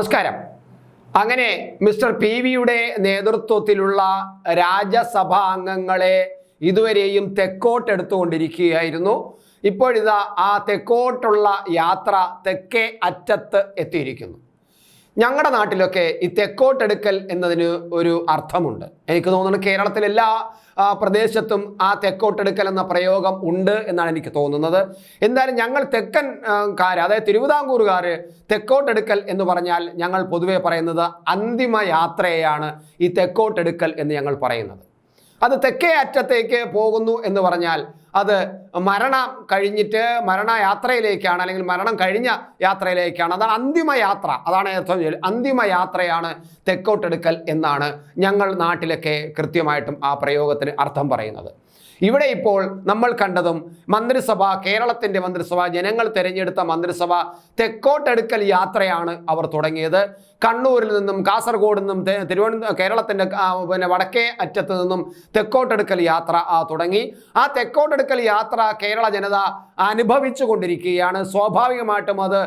നമസ്കാരം. അങ്ങനെ mister P വിയുടെ നേതൃത്വത്തിലുള്ള രാജ്യസഭാ അംഗങ്ങളെ ഇതുവരെയും തെക്കോട്ടെടുത്തുകൊണ്ടിരിക്കുകയായിരുന്നു. ഇപ്പോഴിതാ ആ തെക്കോട്ടുള്ള യാത്ര തെക്കേ അറ്റത്ത് എത്തിയിരിക്കുന്നു. ഞങ്ങളുടെ നാട്ടിലൊക്കെ ഈ തെക്കോട്ടെടുക്കൽ എന്നതിന് ഒരു അർത്ഥമുണ്ട്. എനിക്ക് തോന്നുന്നത് കേരളത്തിലെ എല്ലാ പ്രദേശത്തും ആ തെക്കോട്ടെടുക്കൽ എന്ന പ്രയോഗം ഉണ്ട് എന്നാണ് എനിക്ക് തോന്നുന്നത്. എന്തായാലും ഞങ്ങൾ തെക്കൻ ആ, കാര് അതായത് തിരുവിതാംകൂറുകാർ തെക്കോട്ടെടുക്കൽ എന്ന് പറഞ്ഞാൽ ഞങ്ങൾ പൊതുവെ പറയുന്നത് അന്തിമ യാത്രയാണ് ഈ തെക്കോട്ടെടുക്കൽ എന്ന് ഞങ്ങൾ പറയുന്നത്. അത് തെക്കേ അറ്റത്തേക്ക് പോകുന്നു എന്ന് പറഞ്ഞാൽ അത് മരണം കഴിഞ്ഞിട്ട് മരണയാത്രയിലേക്കാണ് അല്ലെങ്കിൽ മരണം കഴിഞ്ഞ യാത്രയിലേക്കാണ്. അതാണ് അന്തിമ യാത്ര. അതാണ്. അന്തിമ യാത്രയാണ് തെക്കോട്ടെടുക്കൽ എന്നാണ് ഞങ്ങൾ നാട്ടിലൊക്കെ കൃത്യമായിട്ടും ആ പ്രയോഗത്തിന് അർത്ഥം പറയുന്നത്. ഇവിടെ ഇപ്പോൾ നമ്മൾ കണ്ടതും മന്ത്രിസഭ കേരളത്തിന്റെ മന്ത്രിസഭ ജനങ്ങൾ തിരഞ്ഞെടുത്ത മന്ത്രിസഭ തെക്കോട്ടെടുക്കൽ യാത്രയാണ് അവർ തുടങ്ങിയത്. കണ്ണൂരിൽ നിന്നും കാസർഗോഡ് നിന്നും തിരുവനന്തപുരം കേരളത്തിന്റെ പിന്നെ വടക്കേ അറ്റത്ത് നിന്നും തെക്കോട്ടെടുക്കൽ യാത്ര തുടങ്ങി. ആ തെക്കോട്ടെടുക്കൽ യാത്ര കേരള ജനത അനുഭവിച്ചു കൊണ്ടിരിക്കുകയാണ്. സ്വാഭാവികമായിട്ടും അത്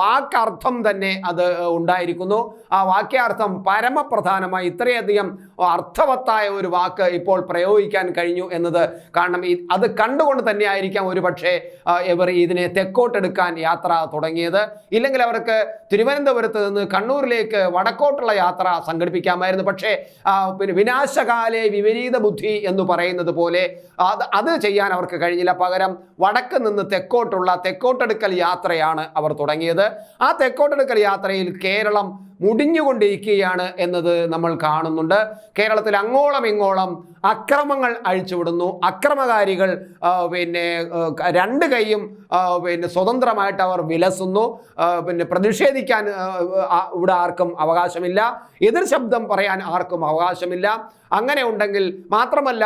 വാക്കർത്ഥം തന്നെ അത് ഉണ്ടായിരിക്കുന്നു. ആ വാക്യാർത്ഥം പരമപ്രധാനമായി ഇത്രയധികം അർത്ഥവത്തായ ഒരു വാക്ക് ഇപ്പോൾ പ്രയോഗിക്കാൻ കഴിഞ്ഞു എന്നത് കാരണം അത് കണ്ടുകൊണ്ട് തന്നെ ആയിരിക്കാം ഒരു പക്ഷേ ഇവർ ഇതിനെ തെക്കോട്ടെടുക്കാൻ യാത്ര തുടങ്ങിയത്. ഇല്ലെങ്കിൽ അവർക്ക് തിരുവനന്തപുരത്ത് നിന്ന് കണ്ണൂരിലേക്ക് വടക്കോട്ടുള്ള യാത്ര സംഘടിപ്പിക്കാമായിരുന്നു. പക്ഷേ പിന്നെ വിനാശകാലെ വിപരീത ബുദ്ധി എന്ന് പറയുന്നത് പോലെ അത് അത് ചെയ്യാൻ അവർക്ക് കഴിഞ്ഞില്ല. പകരം വടക്ക് നിന്ന് തെക്കോട്ടുള്ള തെക്കോട്ടെടുക്കൽ യാത്രയാണ് അവർ തുടങ്ങിയത്. ആ തെക്കോട്ടെടുക്കൽ യാത്രയിൽ കേരളം മുടിഞ്ഞുകൊണ്ടിരിക്കുകയാണ് എന്നത് നമ്മൾ കാണുന്നുണ്ട്. കേരളത്തിൽ അങ്ങോളം ഇങ്ങോളം അക്രമങ്ങൾ അഴിച്ചുവിടുന്നു. അക്രമകാരികൾ പിന്നെ രണ്ട് കൈയും പിന്നെ സ്വതന്ത്രമായിട്ട് അവർ വിലസുന്നു. പിന്നെ പ്രതിഷേധിക്കാൻ ഇവിടെ ആർക്കും അവകാശമില്ല. എതിർ ശബ്ദം പറയാൻ ആർക്കും അവകാശമില്ല. അങ്ങനെ ഉണ്ടെങ്കിൽ മാത്രമല്ല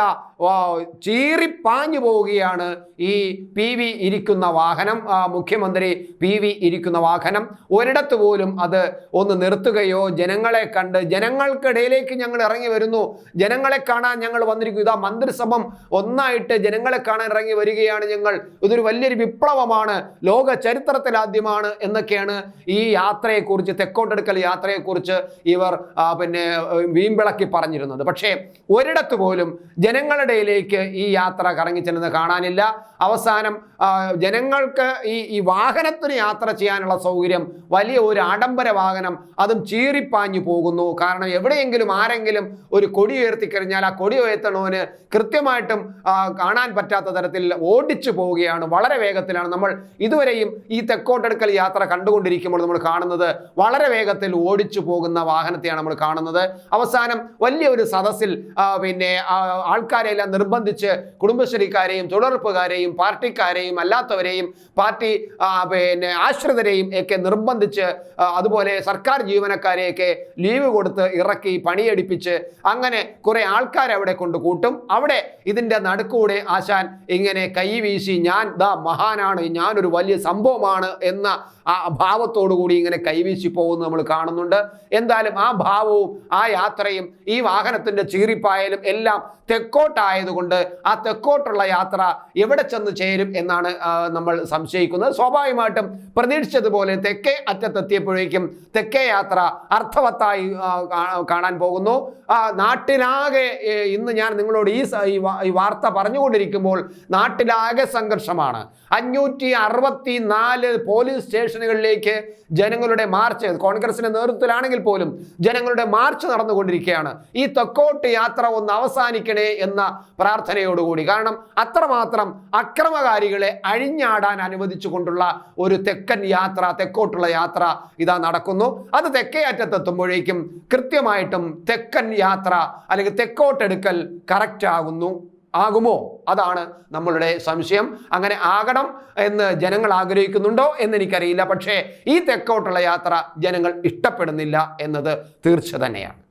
ചീറിപ്പാഞ്ഞു പോവുകയാണ് ഈ പി വി ഇരിക്കുന്ന വാഹനം. മുഖ്യമന്ത്രി പി വി ഇരിക്കുന്ന വാഹനം. ഒരിടത്ത് പോലും അത് ഒന്ന് നിർത്തുകയോ ജനങ്ങളെ കണ്ട് ജനങ്ങൾക്കിടയിലേക്ക് ഞങ്ങൾ ഇറങ്ങി വരുന്നു. ജനങ്ങളെ കാണാൻ ഞങ്ങൾ വന്നിരിക്കും ഇതാ മന്ത്രിസഭം ഒന്നായിട്ട് ജനങ്ങളെ കാണാൻ ഇറങ്ങി വരികയാണ് ഞങ്ങൾ. ഇതൊരു വലിയൊരു വിപ്ലവമാണ്. ലോക ചരിത്രത്തിൽ ആദ്യമാണ് എന്നൊക്കെയാണ് ഈ യാത്രയെക്കുറിച്ച് തെക്കോട്ടെടുക്കൽ യാത്രയെക്കുറിച്ച് ഇവർ പിന്നെ വീമ്പിളക്കി പറഞ്ഞിരുന്നത്. പക്ഷേ ഒരിടത്ത് പോലും ജനങ്ങളുടെയിലേക്ക് ഈ യാത്ര കറങ്ങിച്ചെന്നത് കാണാനില്ല. അവസാനം ജനങ്ങൾക്ക് ഈ ഈ വാഹനത്തിന് യാത്ര ചെയ്യാനുള്ള സൗകര്യം വലിയ ഒരു ആഡംബര വാഹനം അതും ചീറിപ്പാഞ്ഞു പോകുന്നു. കാരണം എവിടെയെങ്കിലും ആരെങ്കിലും ഒരു കൊടി ഉയർത്തിക്കഴിഞ്ഞാൽ ആ കൊടി ഉയർത്തണവന് കൃത്യമായിട്ടും കാണാൻ പറ്റാത്ത തരത്തിൽ ഓടിച്ചു പോവുകയാണ്. വളരെ വേഗത്തിലാണ് നമ്മൾ ഇതുവരെയും ഈ തെക്കോട്ടെടുക്കൽ യാത്ര കണ്ടുകൊണ്ടിരിക്കുമ്പോൾ നമ്മൾ കാണുന്നത്. വളരെ വേഗത്തിൽ ഓടിച്ചു പോകുന്ന വാഹനത്തെയാണ് നമ്മൾ കാണുന്നത്. അവസാനം വലിയ ഒരു സദസ്സിൽ പിന്നെ ആൾക്കാരെല്ലാം നിർബന്ധിച്ച് കുടുംബശ്രീക്കാരെയും തൊഴിലുറപ്പുകാരെയും പാർട്ടിക്കാരെയും അല്ലാത്തവരെയും പാർട്ടി പിന്നെ ആശ്രിതരെയും ഒക്കെ നിർബന്ധിച്ച് അതുപോലെ സർക്കാർ ജീവനക്കാരെയൊക്കെ ലീവ് കൊടുത്ത് ഇറക്കി പണിയെടുപ്പിച്ച് അങ്ങനെ കുറേ ആൾക്കാരെ അവിടെ കൊണ്ട് കൂട്ടും. അവിടെ ഇതിന്റെ നടുക്കൂടെ ആശാൻ ഇങ്ങനെ കൈ വീശി ഞാൻ ദാ മഹാനാണ് ഞാനൊരു വലിയ സംഭവമാണ് എന്ന ആ കൂടി ഇങ്ങനെ കൈവീശി പോകുന്നത് നമ്മൾ കാണുന്നുണ്ട്. എന്തായാലും ആ ഭാവവും ആ യാത്രയും ഈ വാഹനത്തിന്റെ ചീറിപ്പായലും എല്ലാം തെക്കോട്ടായതുകൊണ്ട് ആ തെക്കോട്ടുള്ള യാത്ര എവിടെ ചെന്ന് ചേരും എന്നാണ് നമ്മൾ സംശയിക്കുന്നത്. സ്വാഭാവികമായിട്ടും പ്രതീക്ഷിച്ചതുപോലെ തെക്കേ അറ്റത്തെത്തിയപ്പോഴേക്കും തെക്കേ യാത്ര അർത്ഥവത്തായി കാണാൻ പോകുന്നു. നാട്ടിലാകെ ഇന്ന് ഞാൻ നിങ്ങളോട് ഈ ഈ വാർത്ത പറഞ്ഞുകൊണ്ടിരിക്കുമ്പോൾ നാട്ടിലാകെ സംഘർഷമാണ്. അഞ്ഞൂറ്റി അറുപത്തി നാല് പോലീസ് സ്റ്റേഷനുകളിലേക്ക് ജനങ്ങളുടെ മാർച്ച് കോൺഗ്രസിന്റെ നേതൃത്വത്തിലാണെങ്കിൽ പോലും ജനങ്ങളുടെ മാർച്ച് നടന്നുകൊണ്ടിരിക്കുകയാണ്. ഈ തെക്കോട്ട് യാത്ര ഒന്ന് അവസാനിക്കണേ എന്ന പ്രാർത്ഥനയോടുകൂടി. കാരണം അത്രമാത്രം അക്രമകാരികളെ അഴിഞ്ഞാടാൻ അനുവദിച്ചുകൊണ്ടുള്ള ഒരു തെക്കൻ യാത്ര തെക്കോട്ടുള്ള യാത്ര ഇതാ നടക്കുന്നു. അത് തെക്കേ അറ്റത്തെത്തുമ്പോഴേക്കും കൃത്യമായിട്ടും തെക്കൻ യാത്ര അല്ലെങ്കിൽ തെക്കോട്ടെടുക്കൽ കറക്റ്റ് ആകുന്നു. ആകുമോ? അതാണ് നമ്മളുടെ സംശയം. അങ്ങനെ ആകണം എന്ന് ജനങ്ങൾ ആഗ്രഹിക്കുന്നുണ്ടോ എന്ന് എനിക്കറിയില്ല. പക്ഷേ ഈ തെക്കോട്ടുള്ള യാത്ര ജനങ്ങൾ ഇഷ്ടപ്പെടുന്നില്ല എന്നത് തീർച്ച തന്നെയാണ്.